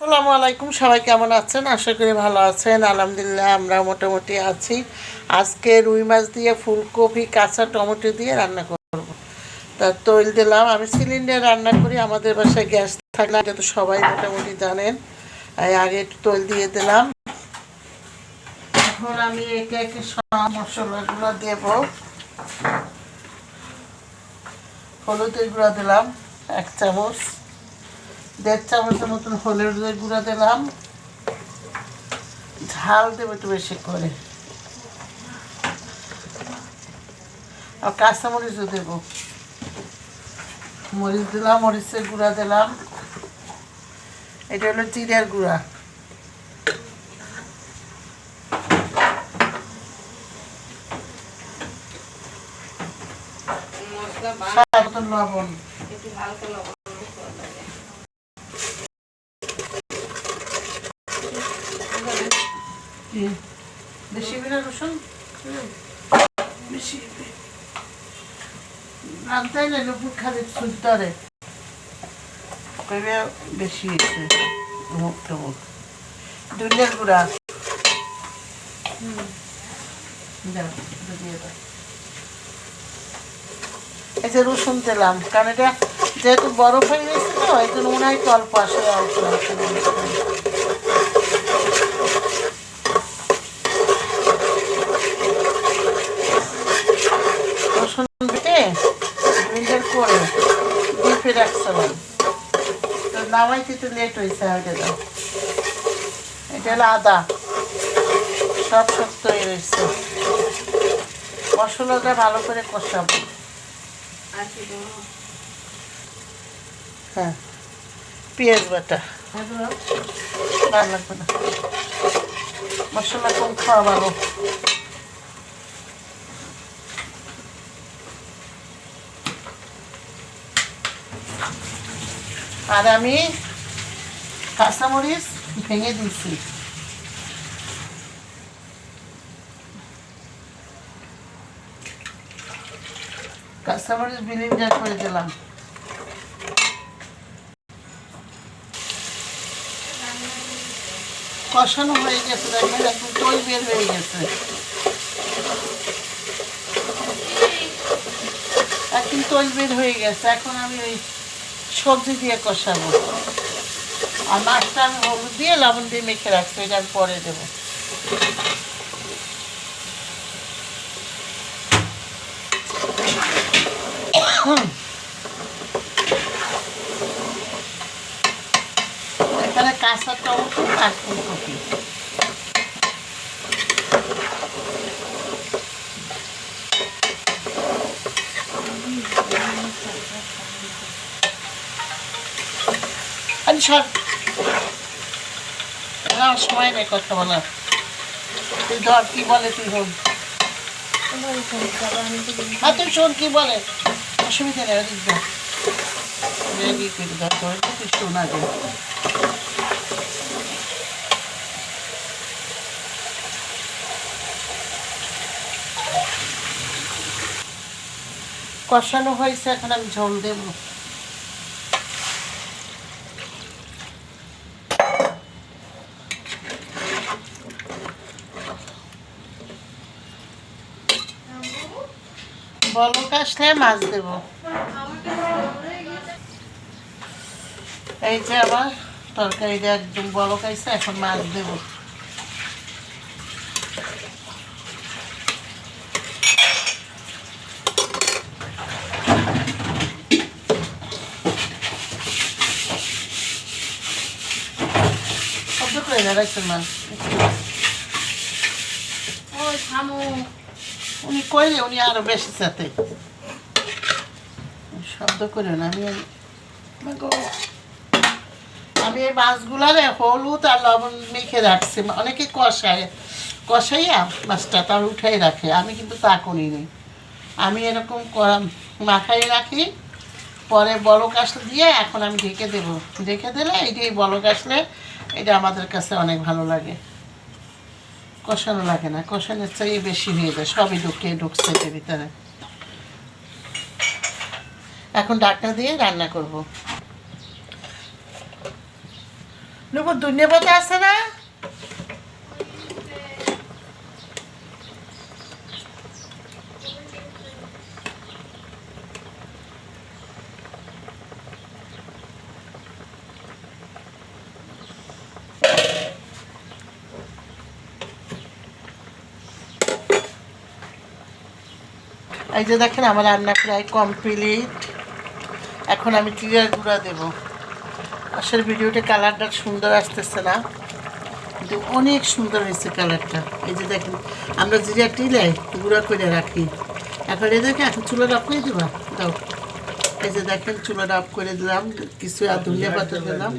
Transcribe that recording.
আসসালামু আলাইকুম, সবাই কেমন আছেন? আশা করি ভালো আছেন। আলহামদুলিল্লাহ, আমরা মোটামুটি আছি। আজকে রুই মাছ দিয়ে ফুলকপি, কাঁচা টমেটো দিয়ে রান্না করব। তা তৈল দিলাম। আমি সিলিন্ডার রান্না করি, আমাদের বাসায় গ্যাস থাকে না এটা তো সবাই মোটামুটি জানেন। আগে একটু তৈল দিয়ে দিলাম। এখন আমি একে একে সব মশলাগুলো দেব। হলুদের গুঁড়া দিলাম, এক চামচ। দেড় চামচের মতন হলুদের গুঁড়া দিলাম। ঝাল দেবো একটু বেশি করে। আর কাঁচামরিচও দেব। মরিচ দিলাম মরিচের গুঁড়া দিলাম। এটা হলো জিরার গুঁড়া। মশলা বা লবণ। একটু হালকা লবণ দেওয়া লাগে। বিনা রসুন? বেশি না বেশি হয়েছে মুখ রসুন দিলাম কারণ এটা যেহেতু বরফ হয়ে গেছে তো, এই জন্য মনে হয় অল্প আসে অল্প আসে রসুন বেটে গ্রিন্ডার করে ডিপে রাখছিলাম তো নামাইতে একটু লেট হয়েছে ওইটা দাও এটা হলো আদা। সব শক্ত হয়ে রয়েছে মশলাটা ভালো করে কষাবো। দেবো? হ্যাঁ। পেঁয়াজ বাটা। ভালো লাগবে না। মশলা কম খাওয়া ভালো। আর আমি কাঁচামরিচ ভেঙে দিয়েছি। কাঁচামরিচ বিলিন্ডার করে দিলাম। কষানো হয়ে গেছে, দেখেন, একদম তৈল বের হয়ে গেছে। একদম তৈল বের হয়ে গেছে, এখন আমি ওই সবজি দিয়ে কষাবো। আর মাছটা আমি হলুদ দিয়ে লবণ দিয়ে মেখে রাখছি এটা আমি পরে দেবো। এখানে কাঁচা টমেটো আর ফুলকপি। সর আমার সময় নেই তুই ধর বলে তুই হ্যাঁ তুই শোন বলে? অসুবিধা নেই কষানো হয়েছে, এখন আমি ঝোল দেব। বলক আসলে মাছ দেব। এই যে আবার তরকারিটা একদম বলক আইছে এখন মাছ দেব। শব্দ করে দাঁড়াইছেন মাছ? ওই থামো। উনি কইলে উনি আরও বেশি সাথে শব্দ করে না, আমি এই-। আমি এই মাছগুলারে হলুদ আর লবণ মেখে রাখছি। অনেকে কষায়। কষাইয়া মাছটা তার উঠাই রাখে। আমি কিন্তু তা করিনি। আমি এরকম করা- মাখাই রাখি। পরে বলক আসলে দিয়ে এখন আমি ঢেকে দেবো। ঢেকে দিলে এইটাই বলক আসলে, এটা আমাদের কাছে অনেক ভালো লাগে। কষানো লাগে না, কষানোর চাই বেশি হয়ে যায়, সবই ঢুকে ঢুকছে এটার ভিতরে। এখন ডাক্তার দিয়ে রান্না করব। নুপুর ধনিয়া পাতা আছে না? এই যে দেখেন, আমার রান্না প্রায় কমপ্লিট এখন আমি জিরার গুঁড়া দেব? আসলে ভিডিওতে কালারটা সুন্দর আসতেছে না। কিন্তু অনেক সুন্দর হয়েছে কালারটা। এই যে দেখেন, আমরা জিরা টিলে গুঁড়া করে রাখি। এখন এই দেখে, এখন চুলোটা অফ করে দেবা? দাও। এই যে দেখেন, চুলোটা অফ করে দিলাম, কিছু আর ধনিয়া পাতা দিলাম।